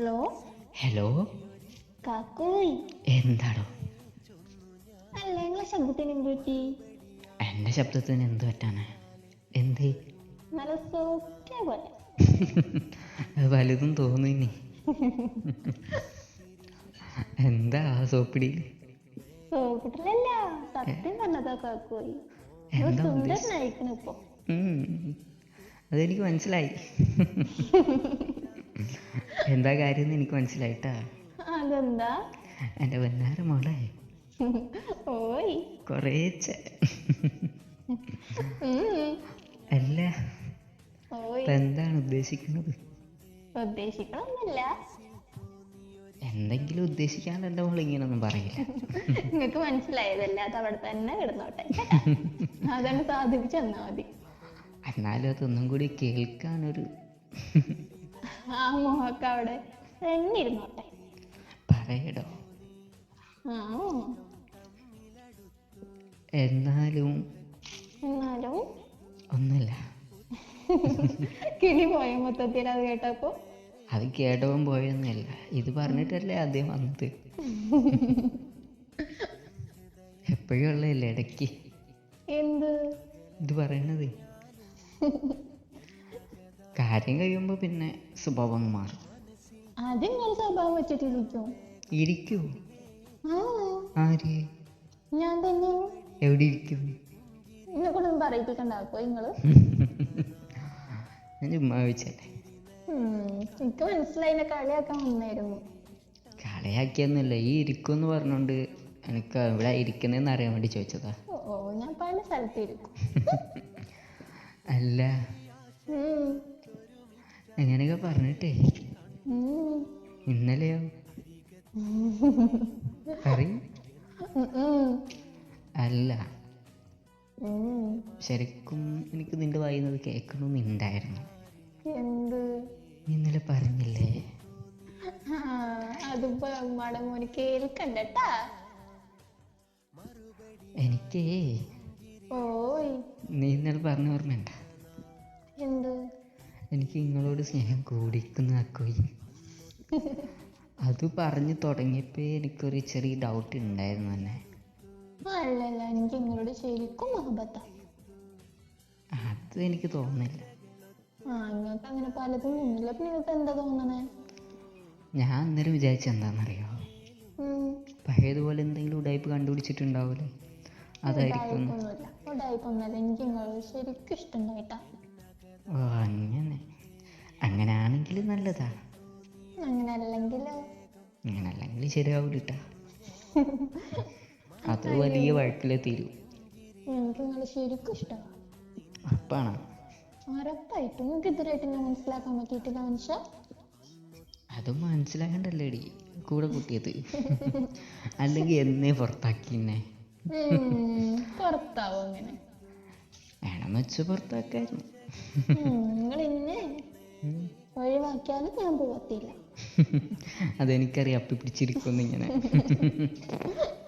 Hello? Hello? കാക്കോയ്. എന്താടോ? അല്ല നിങ്ങളെ ശബ്ദത്തിന് എന്ത് പറ്റി? എന്റെ ശബ്ദത്തിന് എന്ത് പറ്റാനാ? എന്ത്? നല്ല സോഫ്റ്റ് പോലെ വലുതും തോന്നുന്നി എന്താ ആ സോപ്പിട്ടില്ലല്ല സത്യം പറഞ്ഞതാ കാക്കോയ്. നിങ്ങൾ എന്താ ഉദ്ദേശിച്ചത് സുന്ദരനായിരിക്കണം ഇപ്പൊ. അതെനിക്ക് മനസ്സിലായി. എന്താ കാര്യം എന്ന് എനിക്ക് മനസ്സിലായിട്ടാ. അതെന്താ? എന്റെ വന്നാര മോളെ. ഓയ്. കുറേച്ചെ അല്ല. എന്താണ് ഉദ്ദേശിക്കുന്നത്? ഉദ്ദേശിക്കണമെന്നില്ല എന്തെങ്കിലും ഉദ്ദേശിക്കാണ്ട് എന്റെ മോൾ ഇങ്ങനൊന്നും പറയില്ല. നിങ്ങക്ക് മനസ്സിലായതല്ല? അത് അവിടെ തന്നെ കിടന്നോട്ടെ? അതാണ് സാധിപ്പിച്ചെന്നാ മതി. എന്നാലും അതൊന്നും കൂടി കേൾക്കാനൊരു ആ മോഹൊക്കെ അവിടെ തന്നെ ഇരുന്നോട്ടെ പറയടോ. ആ. എന്നാലും എന്നാലും ഒന്നല്ല. കിളി പോയ മൊത്തത്തിൽ അത് കേട്ടപ്പോ? അത് കേടവും പോയൊന്നുമല്ല ഇത് പറഞ്ഞിട്ടല്ലേ ആദ്യം വന്നത്? എപ്പോഴും ഉള്ളതല്ലേ ഇടയ്ക്ക്? എന്ത്? ഇത് പറയണത്? കാര്യം കഴിയുമ്പോൾ പിന്നെ സ്വഭാവം മാറും. അത് നിങ്ങൾ സ്വഭാവം വെച്ചിട്ടിരിക്കും? ഇരിക്കൂ. ആര്? ഞാൻ തന്നെ. എവിടെ ഇരിക്കും? എന്നെ കൊണ്ടൊന്നും പറയിപ്പിക്കണ്ടാക്കോ നിങ്ങൾ? ഞാൻ ചുമ്മാ ചോദിച്ചല്ലേ എനിക്ക് മനസ്സിലായില്ല കളിയാക്കാൻ വന്നായിരുന്നു. കളിയാക്കിയൊന്നുമില്ല. ഈ ഇരിക്കുമെന്ന് പറഞ്ഞോണ്ട് എനിക്ക് ഇവിടെ ഇരിക്കുന്നതെന്ന് അറിയാൻ വേണ്ടി ചോദിച്ചതാ. ഓ ഞാൻ പല സ്ഥലത്ത് ഇരിക്കും. അല്ല. അങ്ങനെയൊക്കെ പറഞ്ഞിട്ടേ. ഇന്നലെയോ? പറയും അല്ല. ശരിക്കും എനിക്ക് നിന്റെ വായിന്നത് കേൾക്കണമെന്നുണ്ടായിരുന്നു എന്ത്? ഇന്നലെ പറഞ്ഞില്ലേ? അതിപ്പോ മോന് കേൾക്കണ്ടട്ടാ. എനിക്കേ. ഓയ്. നീ ഇന്നലെ പറഞ്ഞ ഓർമ്മയുണ്ട? എന്ത്? എനിക്ക് നിങ്ങളോട് സ്നേഹം കൂടിക്കുന്ന അക്കോയി. അത് പറഞ്ഞു തുടങ്ങിയപ്പോൾ എനിക്കൊരു ചെറിയ ഡൗട്ട് ഉണ്ടായിരുന്നു തന്നെ അല്ലല്ല എനിക്ക് നിങ്ങളോട് ശരിക്കും മുഹബത്താ. അത് എനിക്ക് തോന്നുന്നില്ല. ആ നിങ്ങൾക്ക് അങ്ങനെ പലതും തോന്നില്ല നിങ്ങൾക്ക് എന്താ തോന്നണേ? ഞാൻ അന്നേരം വിചാരിച്ച എന്താണെന്നറിയോ. പഴയതുപോലെ എന്തെങ്കിലും ഉടായ്പ് കണ്ടുപിടിച്ചിട്ടുണ്ടാവൂലേ? അതായിരിക്കും. എനിക്ക് നിങ്ങളോട് ശരിക്കും ഇഷ്ടമുണ്ടായിട്ടാ ഓ അങ്ങനെ അങ്ങനെയാണെങ്കിൽ നല്ലതാ. അങ്ങനെ അല്ലെങ്കിൽ അങ്ങനെ അല്ലെങ്കിൽ ശരിയാവൂലിട്ടാ. അത് വലിയ വഴക്കിലെ തീരും. എനിക്ക് നിങ്ങളെ ശരിക്കും ഇഷ്ടമാണ് ഉറപ്പാണ്? ഉറപ്പായിട്ടും. നിങ്ങൾക്ക് ഇതുവരെയായിട്ട് ഞാൻ മനസ്സിലാക്കാൻ പറ്റിയിട്ടില്ല മനുഷ്യ? അത് മനസ്സിലാക്കണ്ടല്ലേടി. കൂടെ കുട്ടിയത്. അല്ലെങ്കിൽ എന്നേ പുറത്താക്കിന്നെ. പുറത്താവും അങ്ങനെ. വേണമെന്ന് വെച്ച് പുറത്താക്കായിരുന്നു. നിങ്ങൾ ഇന്നെ. ഒഴിവാക്കിയാലും ഞാൻ പോകത്തില്ല അതെനിക്കറിയാം അപ്പി പിടിച്ചിരിക്കുന്നു ഇങ്ങനെ.